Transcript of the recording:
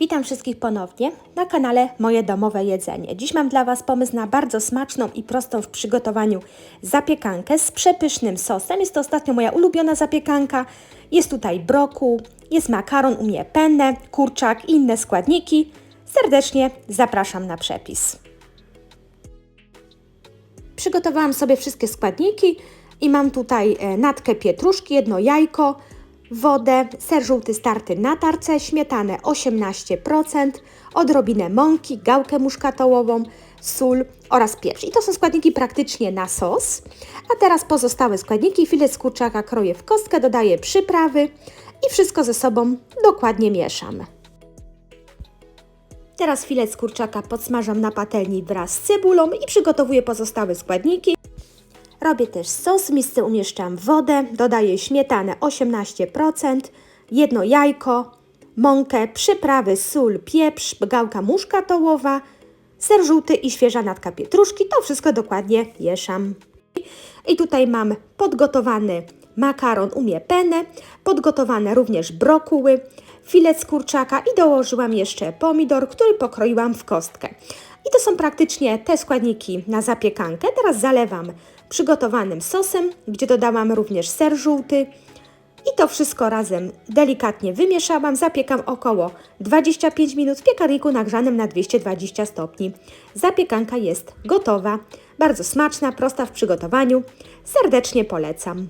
Witam wszystkich ponownie na kanale Moje Domowe Jedzenie. Dziś mam dla Was pomysł na bardzo smaczną i prostą w przygotowaniu zapiekankę z przepysznym sosem. Jest to ostatnio moja ulubiona zapiekanka. Jest tutaj brokuł, jest makaron, u mnie penne, kurczak i inne składniki. Serdecznie zapraszam na przepis. Przygotowałam sobie wszystkie składniki i mam tutaj e, natkę pietruszki, jedno jajko, wodę, ser żółty starty na tarce, śmietanę 18%, odrobinę mąki, gałkę muszkatołową, sól oraz pieprz. I to są składniki praktycznie na sos. A teraz pozostałe składniki, filet z kurczaka kroję w kostkę, dodaję przyprawy i wszystko ze sobą dokładnie mieszam. Teraz filet z kurczaka podsmażam na patelni wraz z cebulą i przygotowuję pozostałe składniki. Robię też sos, w misce umieszczam wodę, dodaję śmietanę 18%, jedno jajko, mąkę, przyprawy, sól, pieprz, gałka muszkatołowa, ser żółty i świeża natka pietruszki. To wszystko dokładnie mieszam. I tutaj mam podgotowany makaron umie penne, podgotowane również brokuły, filet z kurczaka i dołożyłam jeszcze pomidor, który pokroiłam w kostkę. I to są praktycznie te składniki na zapiekankę. Teraz zalewam przygotowanym sosem, gdzie dodałam również ser żółty. I to wszystko razem delikatnie wymieszałam. Zapiekam około 25 minut w piekarniku nagrzanym na 220 stopni. Zapiekanka jest gotowa. Bardzo smaczna, prosta w przygotowaniu. Serdecznie polecam.